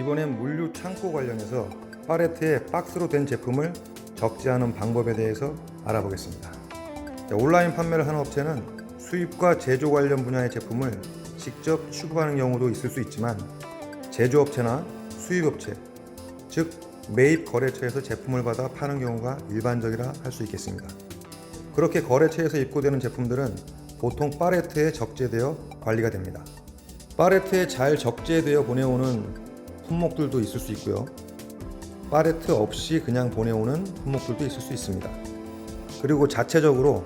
이번엔 물류 창고 관련해서 팔레트에 박스로 된 제품을 적재하는 방법에 대해서 알아보겠습니다. 자, 온라인 판매를 하는 업체는 수입과 제조 관련 분야의 제품을 직접 취급하는 경우도 있을 수 있지만 제조업체나 수입업체, 즉 매입 거래처에서 제품을 받아 파는 경우가 일반적이라 할 수 있겠습니다. 그렇게 거래처에서 입고되는 제품들은 보통 팔레트에 적재되어 관리가 됩니다. 팔레트에 잘 적재되어 보내오는 품목들도 있을 수 있고요. 팔레트 없이 그냥 보내오는 품목들도 있을 수 있습니다. 그리고 자체적으로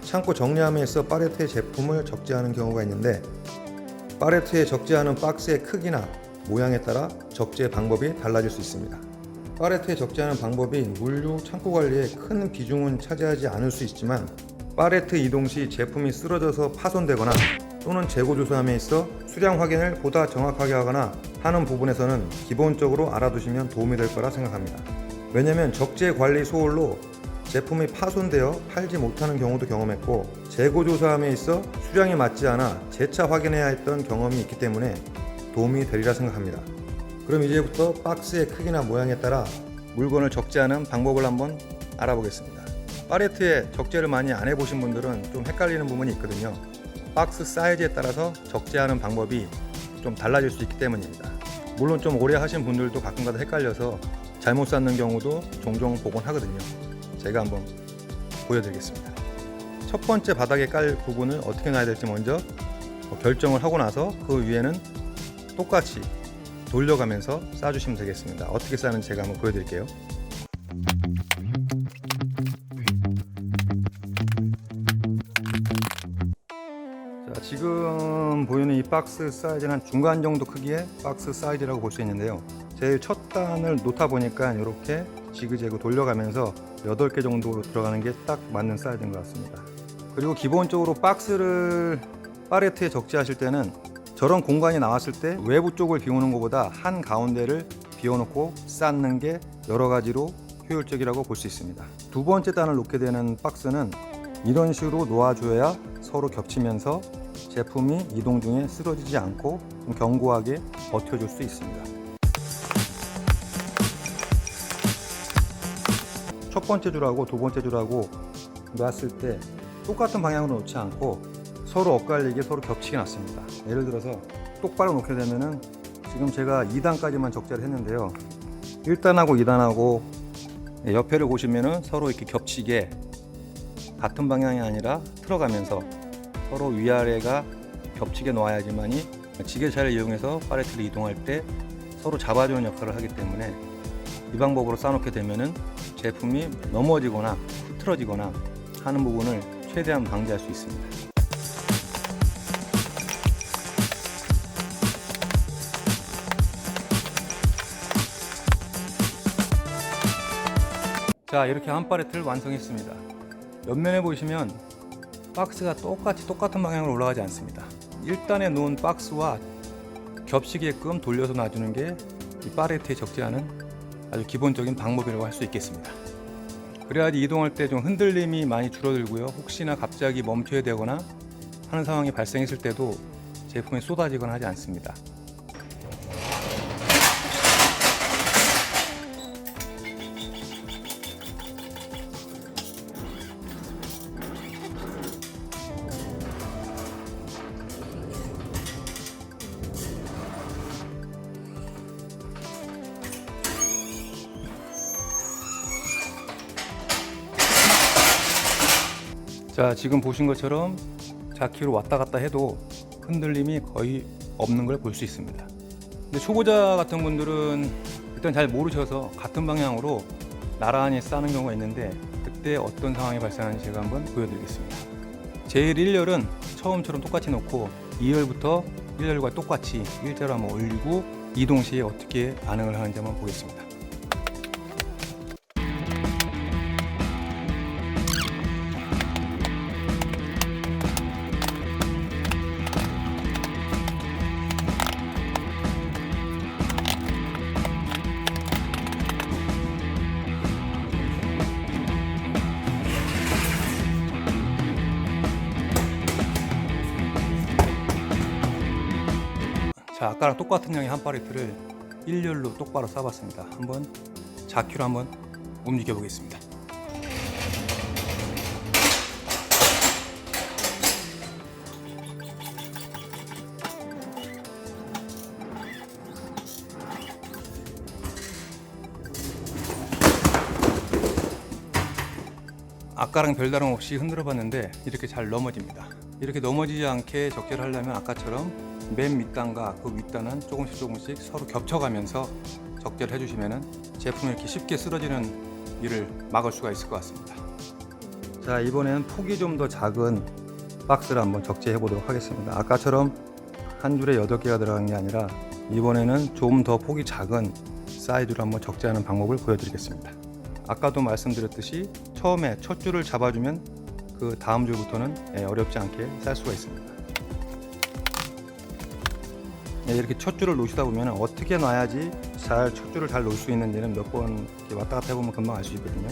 창고 정리함에 있어 팔레트에 제품을 적재하는 경우가 있는데 팔레트에 적재하는 박스의 크기나 모양에 따라 적재 방법이 달라질 수 있습니다. 팔레트에 적재하는 방법이 물류 창고 관리에 큰 비중은 차지하지 않을 수 있지만 팔레트 이동 시 제품이 쓰러져서 파손되거나 또는 재고 조사함에 있어 수량 확인을 보다 정확하게 하거나 하는 부분에서는 기본적으로 알아두시면 도움이 될 거라 생각합니다. 왜냐하면 적재 관리 소홀로 제품이 파손되어 팔지 못하는 경우도 경험했고 재고 조사함에 있어 수량이 맞지 않아 재차 확인해야 했던 경험이 있기 때문에 도움이 되리라 생각합니다. 그럼 이제부터 박스의 크기나 모양에 따라 물건을 적재하는 방법을 한번 알아보겠습니다. 팔레트에 적재를 많이 안 해보신 분들은 좀 헷갈리는 부분이 있거든요. 박스 사이즈에 따라서 적재하는 방법이 좀 달라질 수 있기 때문입니다. 물론 좀 오래 하신 분들도 가끔가다 헷갈려서 잘못 쌓는 경우도 종종 보곤 하거든요. 제가 한번 보여드리겠습니다. 첫 번째 바닥에 깔 부분을 어떻게 놔야 될지 먼저 어, 결정을 하고 나서 그 위에는 똑같이 돌려가면서 쌓아주시면 되겠습니다. 어떻게 쌓는지 제가 한번 보여드릴게요. 지금 보이는 이 박스 사이즈는 한 중간 정도 크기의 박스 사이즈라고 볼 수 있는데요. 제일 첫 단을 놓다 보니까 이렇게 지그재그 돌려가면서 8개 정도로 들어가는 게 딱 맞는 사이즈인 것 같습니다. 그리고 기본적으로 박스를 팔레트에 적재하실 때는 저런 공간이 나왔을 때 외부 쪽을 비우는 것보다 한 가운데를 비워놓고 쌓는 게 여러 가지로 효율적이라고 볼 수 있습니다. 두 번째 단을 놓게 되는 박스는 이런 식으로 놓아줘야 서로 겹치면서 제품이 이동 중에 쓰러지지 않고 좀 견고하게 버텨줄 수 있습니다. 첫 번째 줄하고 두 번째 줄하고 놨을 때 똑같은 방향으로 놓지 않고 서로 엇갈리게 서로 겹치게 놨습니다. 예를 들어서 똑바로 놓게 되면은 지금 제가 2단까지만 적재를 했는데요. 1단하고 2단하고 옆에를 보시면은 서로 이렇게 겹치게 같은 방향이 아니라 틀어가면서 서로 위아래가 겹치게 놓아야지만이 지게차를 이용해서 팔레트를 이동할 때 서로 잡아주는 역할을 하기 때문에 이 방법으로 쌓아놓게 되면은 제품이 넘어지거나 흐트러지거나 하는 부분을 최대한 방지할 수 있습니다. 자 이렇게 한 팔레트를 완성했습니다. 옆면에 보시면 박스가 똑같이 똑같은 방향으로 올라가지 않습니다. 1단에 놓은 박스와 겹치게끔 돌려서 놔주는 게이 팔레트에 적재하는 아주 기본적인 방법이라고 할 수 있겠습니다. 그래야지 이동할 때 좀 흔들림이 많이 줄어들고요. 혹시나 갑자기 멈춰야 되거나 하는 상황이 발생했을 때도 제품이 쏟아지거나 하지 않습니다. 자 지금 보신 것처럼 자키로 왔다 갔다 해도 흔들림이 거의 없는 걸 볼 수 있습니다. 근데 초보자 같은 분들은 일단 잘 모르셔서 같은 방향으로 나란히 싸는 경우가 있는데 그때 어떤 상황이 발생하는지 제가 한번 보여드리겠습니다. 제일 1열은 처음처럼 똑같이 놓고 2열부터 1열과 똑같이 일자로 한번 올리고 이 동 시에 어떻게 반응을 하는지 한번 보겠습니다 자 아까랑 똑같은 양의 한 팔레트를 일렬로 똑바로 싸봤습니다. 한번 자큐로 한번 움직여 보겠습니다. 아까랑 별다름 없이 흔들어 봤는데 이렇게 잘 넘어집니다. 이렇게 넘어지지 않게 적재를 하려면 아까처럼 맨 밑단과 그 윗단은 조금씩 조금씩 서로 겹쳐가면서 적재를 해주시면 제품이 이렇게 쉽게 쓰러지는 일을 막을 수가 있을 것 같습니다. 자 이번에는 폭이 좀 더 작은 박스를 한번 적재해 보도록 하겠습니다. 아까처럼 한 줄에 8개가 들어간 게 아니라 이번에는 좀 더 폭이 작은 사이즈로 한번 적재하는 방법을 보여드리겠습니다. 아까도 말씀드렸듯이 처음에 첫 줄을 잡아주면 그 다음 줄부터는 예, 어렵지 않게 쌀 수가 있습니다. 이렇게 첫 줄을 놓으시다 보면 어떻게 놔야지 잘 첫 줄을 잘 놓을 수 있는지는 몇 번 왔다 갔다 해보면 금방 알 수 있거든요.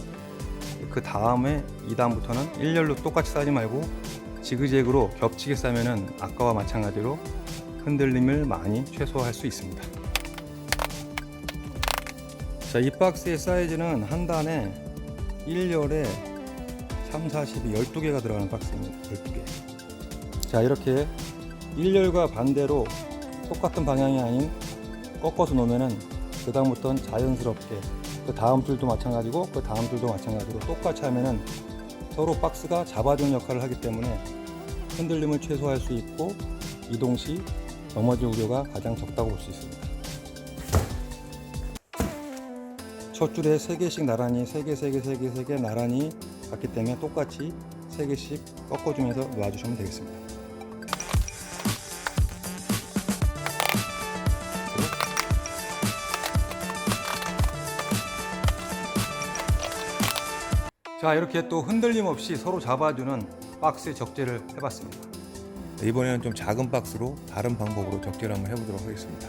그 다음에 2단부터는 일렬로 똑같이 싸지 말고 지그재그로 겹치게 싸면은 아까와 마찬가지로 흔들림을 많이 최소화할 수 있습니다. 자, 이 박스의 사이즈는 한 단에 1열에 3, 40이 12개가 들어가는 박스입니다. 12개. 자, 이렇게 1열과 반대로 똑같은 방향이 아닌 꺾어서 놓으면은 그 다음부터는 자연스럽게 그 다음 줄도 마찬가지고 그 다음 줄도 마찬가지로 똑같이 하면은 서로 박스가 잡아주는 역할을 하기 때문에 흔들림을 최소화할 수 있고 이동 시 넘어질 우려가 가장 적다고 볼 수 있습니다. 첫 줄에 3개씩 나란히 3개, 3개, 3개, 3개 나란히 갔기 때문에 똑같이 3개씩 꺾어주면서 놓아주시면 되겠습니다. 자 이렇게 또 흔들림 없이 서로 잡아주는 박스 적재를 해봤습니다. 이번에는 좀 작은 박스로 다른 방법으로 적재를 한번 해보도록 하겠습니다.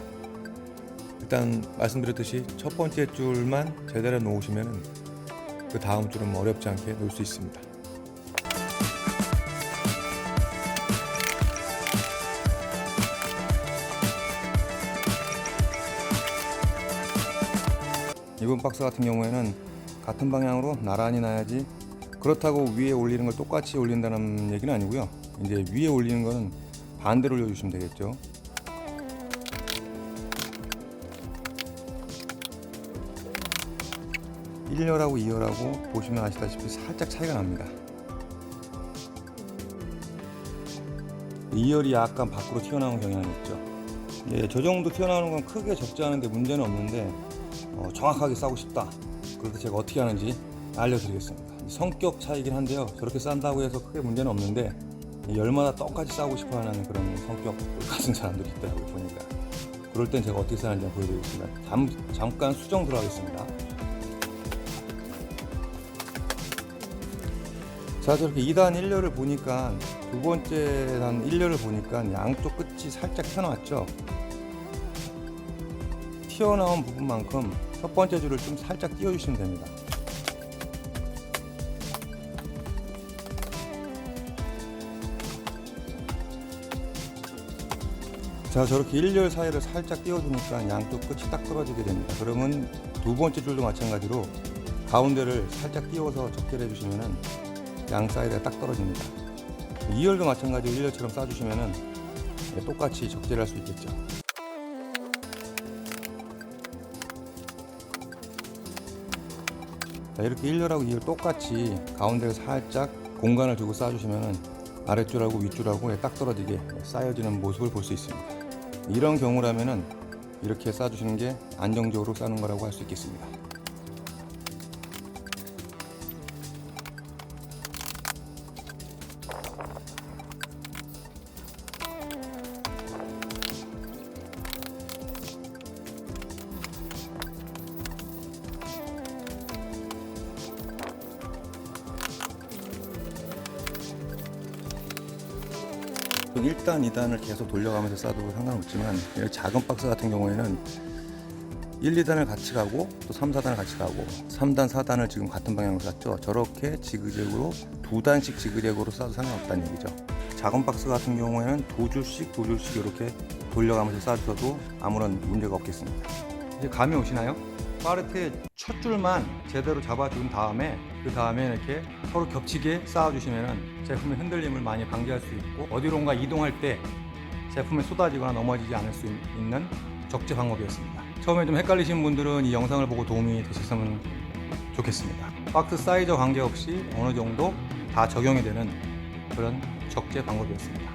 일단 말씀드렸듯이 첫 번째 줄만 제대로 놓으시면 그 다음 줄은 뭐 어렵지 않게 놓을 수 있습니다. 이번 박스 같은 경우에는 같은 방향으로 나란히 놔야지 그렇다고 위에 올리는 걸 똑같이 올린다는 얘기는 아니고요. 이제 위에 올리는 거는 반대로 올려주시면 되겠죠. 일열하고이열하고 보시면 아시다시피 살짝 차이가 납니다. 2열이 약간 밖으로 튀어나오는 경향이 있죠. 예, 저 정도 튀어나오는 건 크게 적지 않은데 문제는 없는데 어, 정확하게 싸고 싶다. 그래서 제가 어떻게 하는지 알려드리겠습니다. 성격 차이긴 한데요. 저렇게 싼다고 해서 크게 문제는 없는데 이 열마다 똑같이 싸고 싶어하는 그런 성격 같은 사람들이 있더라고요 보니까. 그럴 땐 제가 어떻게 한번 보여드리겠습니다. 잠, 잠깐 수정 들어가겠습니다. 자 저렇게 2단 1렬을 보니까 두 번째 단 1렬을 보니까 양쪽 끝이 살짝 튀어나왔죠 튀어나온 부분만큼 첫 번째 줄을 좀 살짝 띄워주시면 됩니다 자 저렇게 1열 사이를 살짝 띄워주니까 양쪽 끝이 딱 떨어지게 됩니다 그러면 두 번째 줄도 마찬가지로 가운데를 살짝 띄워서 적재를 해주시면은 양 사이드가 딱 떨어집니다. 2열도 마찬가지로 1열처럼 싸주시면은 네, 똑같이 적재를 할수 있겠죠. 자, 이렇게 1열하고 2열 똑같이 가운데를 살짝 공간을 두고 싸주시면은 아랫줄하고 윗줄하고 딱 떨어지게 쌓여지는 모습을 볼 수 있습니다. 이런 경우라면은 이렇게 싸주시는 게 안정적으로 싸는 거라고 할 수 있겠습니다. 그 1단, 2단을 계속 돌려가면서 싸도 상관없지만 이 작은 박스 같은 경우에는 1, 2단을 같이 가고 또 3, 4단을 같이 가고 3단, 4단을 지금 같은 방향으로 쌌죠. 저렇게 지그재그로 두 단씩 지그재그로 싸도 상관없다는 얘기죠. 작은 박스 같은 경우에는 두 줄씩 두 줄씩 이렇게 돌려가면서 싸주셔도 아무런 문제가 없겠습니다. 이제 감이 오시나요? 파레트의 첫 줄만 제대로 잡아준 다음에 그 다음에 이렇게 서로 겹치게 쌓아주시면 제품의 흔들림을 많이 방지할 수 있고 어디론가 이동할 때 제품에 쏟아지거나 넘어지지 않을 수 있는 적재 방법이었습니다. 처음에 좀 헷갈리신 분들은 이 영상을 보고 도움이 되셨으면 좋겠습니다. 박스 사이즈와 관계없이 어느 정도 다 적용이 되는 그런 적재 방법이었습니다.